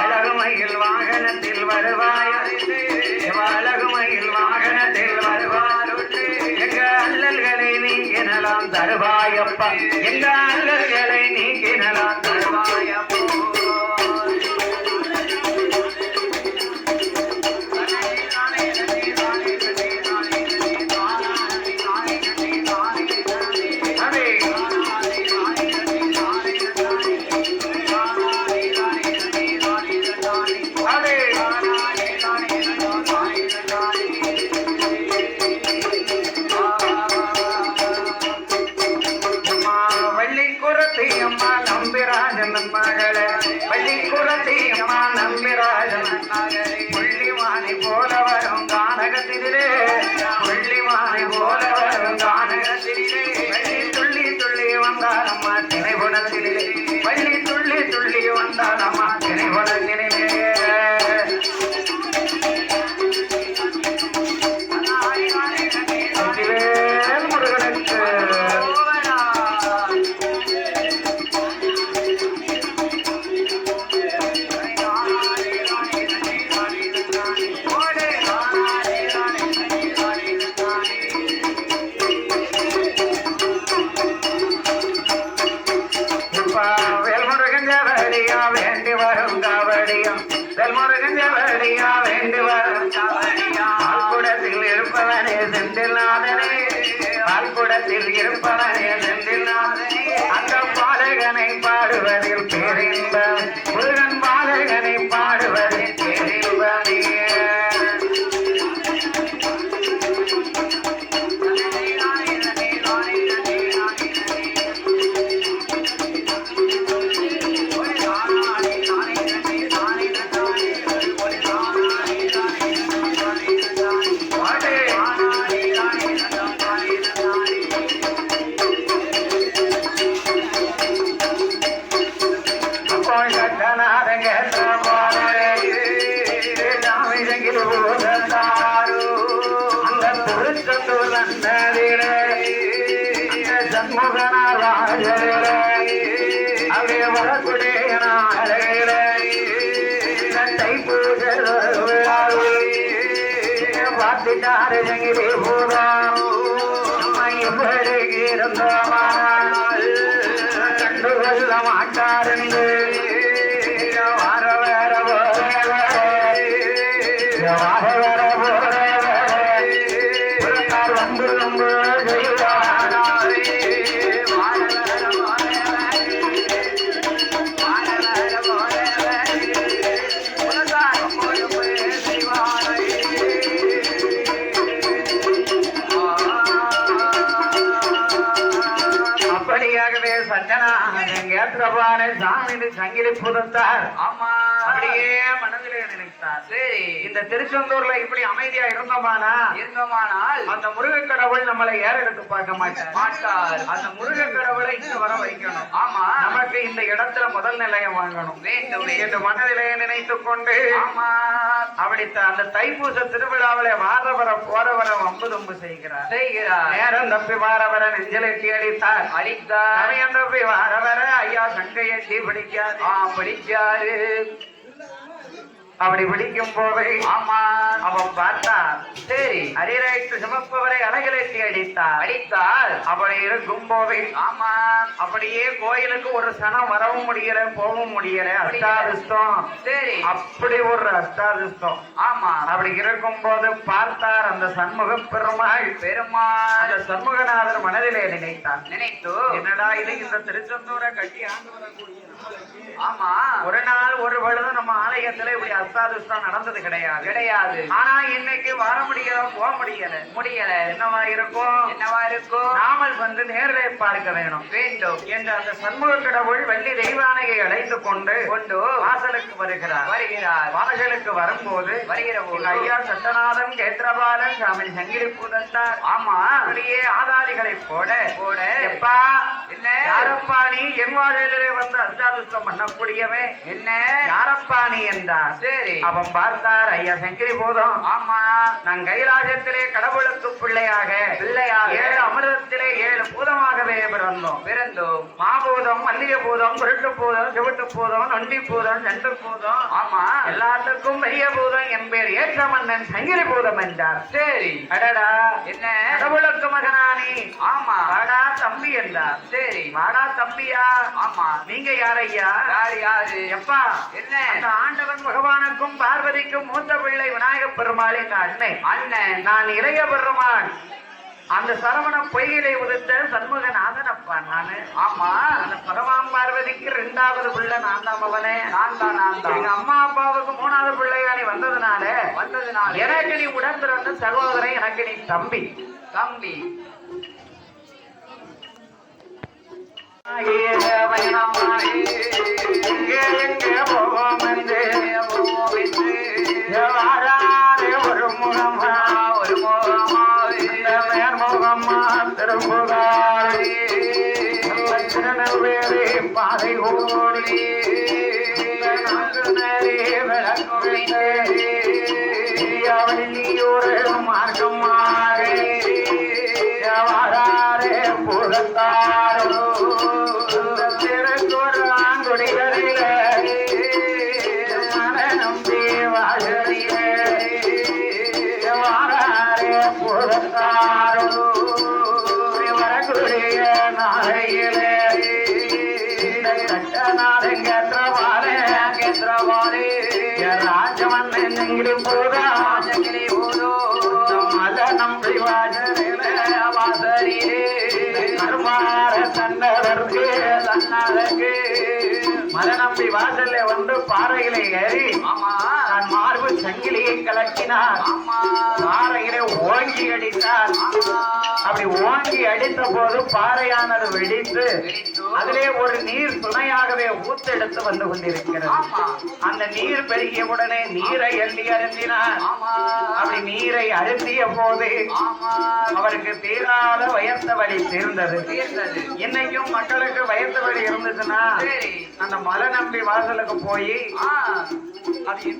அழகுமையில் வாகனத்தில் வருவாய் அழகுமையில் வாகனத்தில் வருவாருட்டு எங்க அல்லல்களை நீங்கினலாம் தருவாயப்பா எங்க அல்லல்களை நீங்கினலாம் தருவாயப்போ ಕಿಡಿದೆ இப்ப வேல்முருகன் ஜவடியா வேண்டி வரும் காவடியா வேல்முருகன் ஜவடியா வேண்டி வரும் காவடியா குடத்தில் இருப்பவனே செந்தில்நாதனே பால்குடத்தில் இருப்பவனே செந்தில்நாதனே அந்த பாலகனை பாடுவதில் பேரின்பம். முருகன் பாலகனை பாடுவதில் வரக்கூடிய நாளையிலே இருந்தோமானால் கண்டு கொள்ள மாட்டாருந்து வார வேற வார வேற ஏற்றபான சாமி சங்கிலி புதத்தார் ஆமா. சரி இந்த திருச்செந்தூர்ல இப்படி அமைதியா இருந்தோமானா? இருந்தோமானால் அந்த முருகக் கடவுள் நம்மளை ஏற எடுத்து பார்க்க மாட்டார். மாட்டார். அந்த முருகக் கடவுளை இங்க வர வைக்கணும். ஆமா. நமக்கு இந்த இடத்துல முதல் நிலையம் வாங்கணும். வேண்டும். என்று மனதிலே நினைத்துக் கொண்டு ஆமா. அப்படி அந்த தைப்பூச திருவிழாவிலே வாரவர போறவர வம்பு தும்பு செய்கிறார். செய்கிறார். நேரம் தப்பி வாரவர நெஞ்சிலெட்டி அடித்தார். அடித்தார். சமயம் தப்பி வாரவர ஐயா சங்கை எட்டி பிடிக்காது. ஆ படிச்சாரு அப்படி விழிக்கும் போது ஆமா அவன் பார்த்தான். சரி அரியரைத்து சுமப்பவரை அழகிலெட்டி அடித்தார் அடித்தார் அப்படி இருக்கும் போது ஆமா அப்படியே கோயிலுக்கு ஒரு சனம் வரவும் முடியல போகவும் முடியல. அஷ்டாதிஷ்டம் சரி அப்படி ஒரு அஷ்டாதிஷ்டம் ஆமா அப்படி இருக்கும் போது பார்த்தார் அந்த சண்முக பெருமாள். பெருமாள் அந்த சண்முகநாதர் மனதிலே நினைத்தார் நினைத்து என்னடா இது இந்த திருச்செந்தூரை கட்டி ஆண்டு வரக்கூடிய ஆமா ஒரு நாள் ஒரு பொழுது நம்ம ஆலயத்துல இப்படி அஷ்டாதிஷ்டம் நடந்தது கிடையாது. கிடையாது. ஆனா இன்னைக்கு வர முடியல போக முடியல. முடியல. என்னவா இருக்கும்? என்னவா இருக்கும்? நாமல் வந்து நேரில் பார்க்க வேணும். வேண்டும். என்று அந்த சண்முக கடவுள் வள்ளி தெய்வானையை அழைத்து கொண்டு கொண்டு வாசலுக்கு வருகிறார். வருகிறார். வாசலுக்கு வரும்போது வருகிற போது ஐயா சட்டநாதன் கேத்திரபாலன் சாமி சங்கிலி பூதத்தார் ஆமா. அப்படியே ஆதாரிகளை போட போட. எப்பா என்ன? யாரப்பா நீ? என் வாழ்விலே வந்து அஷ்டாதுஷ்டம் பண்ணக்கூடியவன். என்ன? யாரப்பா நீ என்றார். சரி. அவன் பார்த்தார் ஐயா சங்கிரி போதும் ஆமா நான் கைலாசத்திலே கடவுளுக்கு பிள்ளையாக பிள்ளையாக. ஏழு அமிர்தத்திலே ஏழு பூதமாகவே பிறந்தோம். பிறந்தோம். மாபூதம் மல்லிகை பூதம் குருட்டு பூதம் சிவட்டு பூதம் நொண்டி பூதம் செண்டு பூதம். ஆமா. எல்லாத்துக்கும் பெரிய பூதம் என் பேர் ஏற்ற மன்னன் சங்கிலி பூதம் என்றார். சரி. அடடா. என்ன? கடவுளுக்கு மகனானி. ஆமா. வாடா தம்பி என்றார். சரி. வாடா தம்பியா? ஆமா. நீங்க யாரையா யாரு யாரு? எப்பா? என்ன? ஆண்டவன் பகவானுக்கும் பார்வதிக்கும் மூத்த பிள்ளை விநாயகப் பெருமாள் எங்க அன்னை அண்ணன் நான் இளைய பெருமாள் அந்த சரவண பொய்களை உதித்த சண்முகநாதன் அப்பா நானு. ஆமா அந்த பகவான் பார்வதிக்கு ரெண்டாவது பிள்ளை நான் தான் அவனே நான் தான் நான் எங்க தான் அம்மா அப்பாவுக்கு மூணாவது பிள்ளையா நீ வந்ததுனால வந்ததுனால. எனக்கு நீ உடன் பிறந்த சகோதரன் எனக்கு நீ தம்பி. தம்பி எங்கே எங்கே போவோம் என்று வாராதே ஒரு முகமா ஒரு முகமா இந்த மேற்முகமா திரும்புகாரே திருநெல்வேலி பாதை ஓடி நான்கு நேரே மார்க்கம் மாறே வாராரே புகத்தாரோ திருக்குறாங்குடிகளிலே நம்பி போதா ராஜகிரி போதோ. மத நம்பி வாஜ வாசல்ல வந்து பாறையிலே ஏறி நான் மார்பு சங்கிலியை கலக்கினார். பாறையிலே ஓங்கி அடித்தார். அப்படி ஓங்கி அடித்த போது பாறையானது வெடித்து அதிலே ஒரு நீர் துணையாகவே ஊத்தெடுத்து வந்து கொண்டிருக்கிறது. அந்த நீர் பெருகிய உடனே நீரை எள்ளி அருந்தினார். அப்படி நீரை அருந்திய போது அவருக்கு தீராத வயத்த வலி தீர்ந்தது இன்னைக்கும் மக்களுக்கு வயத்த வலி இருந்துச்சுன்னா சரி. அந்த மலை நம்பி வாசலுக்கு போய் அது?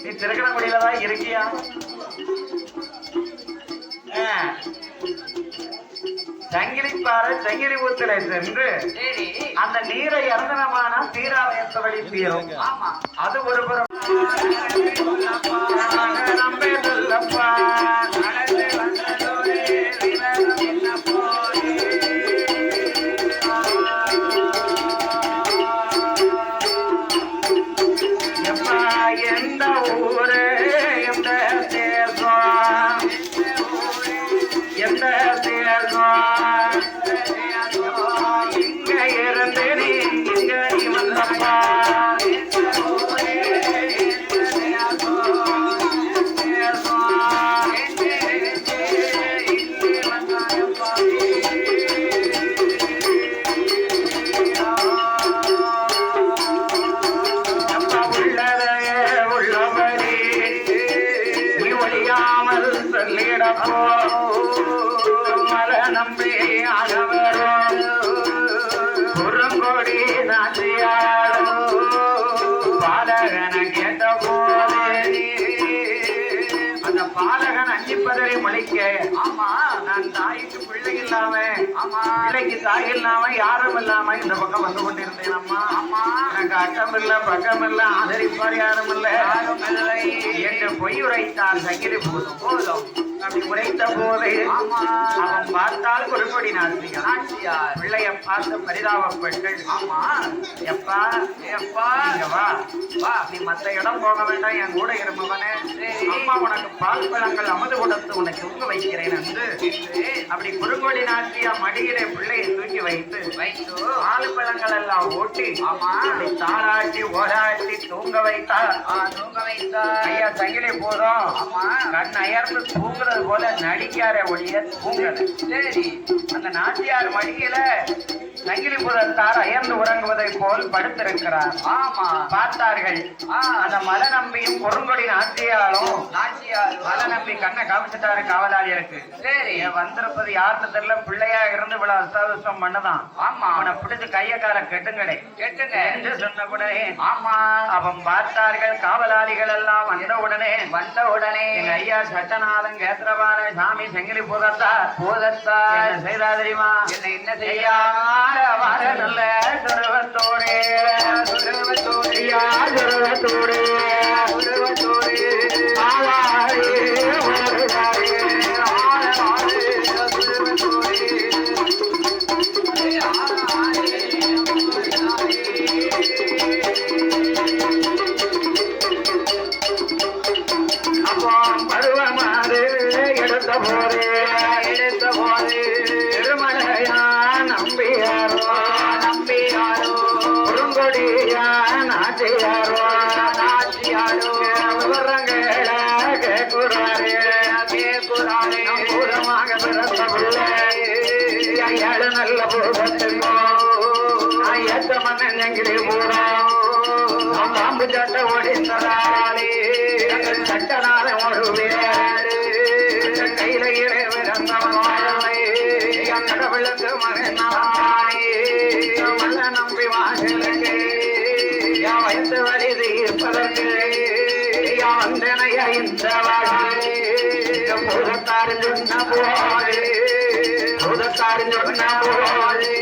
நீ திருக்கணங்குடியில தான் இருக்கியா. சங்கிலிப்பாறை சங்கிலி ஊத்துல சென்று அந்த நீரை இறந்தனமான தீராவயத்த வழி தீரும் அது ஒரு புறம். நம்பே சொல்லப்பா. பாலகன கேட்ட போதே அந்த பாலகன் அஞ்சிப்பதரை மொழிக்க ஆமா நான் தாய்க்கு பிள்ளை இல்லாம ஆமா பிள்ளைக்கு தாய் இல்லாம யாரும் இல்லாம இந்த பக்கம் வந்து கொண்டிருந்தேன் அம்மா ஆமா எனக்கு அக்கம் இல்ல பக்கம் இல்ல ஆதரிப்பார் யாரும் இல்ல யாரும் இல்லை. என்று பொய் உரைத்தார் சங்கிலி போதும் போதும். அப்படி உரைத்த போது அவன் பார்த்தால் குறுக்கொடி நாசிகள் நாச்சியார் பிள்ளைய பார்த்து பரிதாபப்பட்டு ஆமா எப்பா ஏப்பா இங்க வா வா நீ மத்த இடம் போக வேண்டாம் என் கூட இருப்பவனே. அம்மா உனக்கு பால் பழங்கள் அமுது கொடுத்து உன்னை தூங்க வைக்கிறேன் என்று அப்படி குறுங்கொடி நாச்சியா மடியிலே பிள்ளையை தூக்கி வைத்து வைத்து பால் பழங்கள் எல்லாம் ஓட்டி ஆமா. தாளாட்டி ஓராட்டி தூங்க வைத்தார் தூங்க வைத்தார் ஐயா சங்கிலி போதும் ஆமா கண் அயர்ந்து தூங்குறது போல நடிக்கார ஒழிய தூங்கல. சரி அந்த நாச்சியார் மடியில சங்கிலி புதத்தார் அயர்ந்து உறங்குவதை போல் படுத்திருக்கிறார். ஆமா பார்த்தார்கள். அந்த மலை நம்பியும் குறுங்கொடி நாச்சியாலும் நாச்சியார் மலை நம்பி கண்ணை காமிச்சிட்டாரு காவலாளிகளுக்கு. சரி வந்திருப்பது யாருன்னு தெரியல பிள்ளையா இருந்து இவ்வளவு அசாதசம் பண்ணதான். ஆமா அவனை பிடிச்சு கைய கால கெட்டுங்களே கேட்டுங்க. என்று சொன்ன உடனே ஆமா அவன் பார்த்தார்கள் காவலாளிகள் எல்லாம் வந்த உடனே வந்த உடனே எங்க ஐயா சட்டநாதன் கேத்திரபால சாமி செங்கிலி பூதத்தார் போதத்தார் என்ன செய்தா தெரியுமா? என்ன என்ன செய்யா? ஐயா வர நல்ல சுரவத்தோடே சுரவத்தோடே சுரவத்தோடே நாச்சியாரோ நாச்சியாரோ விவரங்கள கேக்குறாரே கேக்குறாரே பூரமாக பிறந்த பிள்ளை பாம்பு சட்ட ஒடிந்ததாலே சட்டனால ஒரு வேறு கையில இறை கடவுளுக்கு மகனாலே மல்ல நம்பி வாசலுக்கு வைத்து வயசு வழி தீர்ப்பதற்கு என் வந்தனைய இந்த வாழ்க்கை சொன்ன போலே சொன்ன போலே.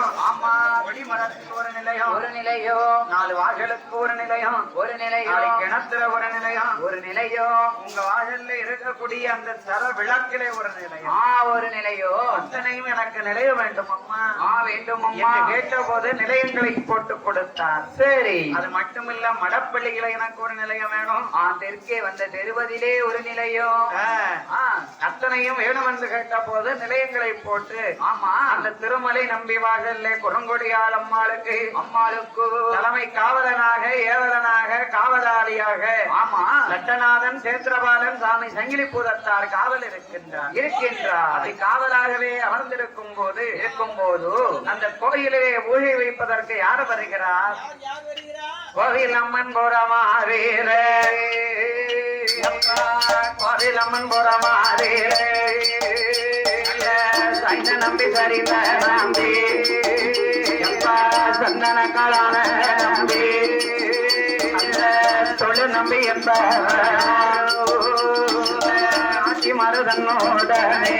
நிலையம் ஆமா கொடிமரத்துக்கு ஒரு நிலையம் நிலையோ? நாலு வாசலுக்கு ஒரு நிலையம் ஒரு நிலையோ? நாலு கிணத்துல ஒரு நிலையம் ஒரு நிலையோ? உங்க வாசல்ல இருக்கக்கூடிய அந்த சர விளக்கிலே ஒரு நிலையம் ஆ ஒரு நிலையோ? அத்தனையும் எனக்கு நிலைய வேண்டும் அம்மா ஆ வேண்டும் அம்மா கேட்ட போது நிலையங்களை போட்டு கொடுத்தார். சரி. அது மட்டுமில்ல மடப்பள்ளியில எனக்கு ஒரு நிலையம் வேணும். ஆ தெற்கே வந்த தெருவதிலே ஒரு நிலையோ? அத்தனையும் வேணும் என்று கேட்ட போது நிலையங்களை போட்டு ஆமா. அந்த திருமலை நம்பி வாசல்ல குரங்கொடியால் அம்மாளுக்கு அம்மாளுக்கு தலைமை காவலனாக ஏவலனாக காவலாளியாக. ஆமா. சட்டநாதன் சேத்திரபாலன் சாமி சங்கிலி பூதத்தார் காவல் இருக்கின்றார் இருக்கின்றார். அது காவலாகவே அமர்ந்திருக்கும் போது இருக்கும் போது அந்த கோயிலிலே ஊழி வைப்பதற்கு யார் வருகிறார்? கோவில் அம்மன் புறமாறீரே கோவில் அம்மன் புறமாறீரே சைன நம்பி சரிந்த நம்பி எப்பா சந்தன காலான நம்பி அந்த தொழு நம்பி என்ப ஆட்சி மருதனோடனே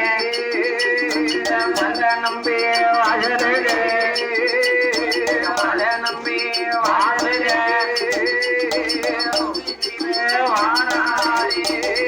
மல நம்பி வாழலே மல நம்பி வாழலே வாழாயே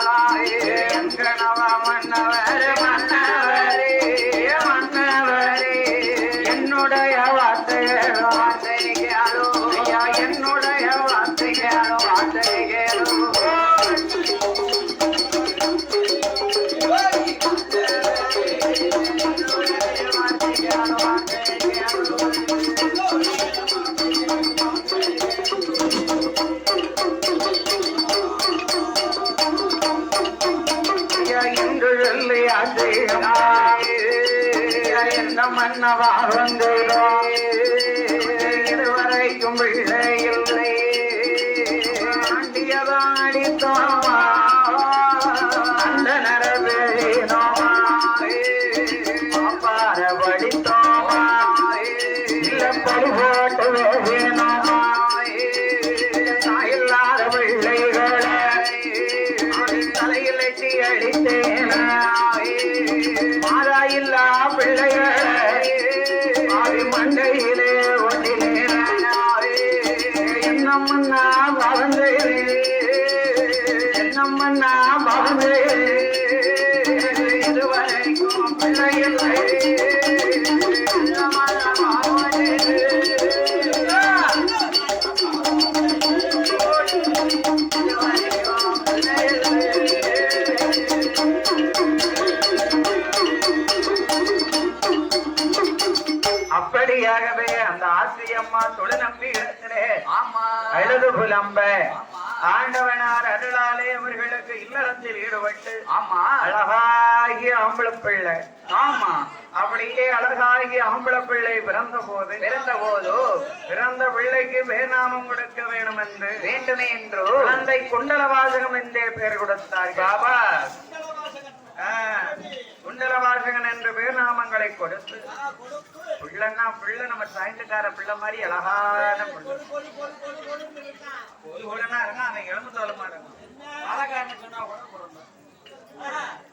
அழகாகிய ஆம்பளை பிள்ளை. ஆமா அப்படியே அழகாகி ஆம்பளை பிள்ளை பிறந்த போது பிறந்த போதோ பிறந்த பிள்ளைக்கு பேர்நாமம் கொடுக்க வேணும் என்று வேண்டுமே என்று குழந்தை குண்டலவாசகம் என்றே பெயர் கொடுத்தார் பாபா ஆ, குண்டலவாசகன் என்று பேர்நாமங்களை கொடுத்து பிள்ளைன்னா பிள்ளை நம்ம சாயந்தக்கார பிள்ளை மாதிரி அழகான பிள்ளை. ஒரு அவன் எலும்பு தோல மாட்டாங்க Yeah.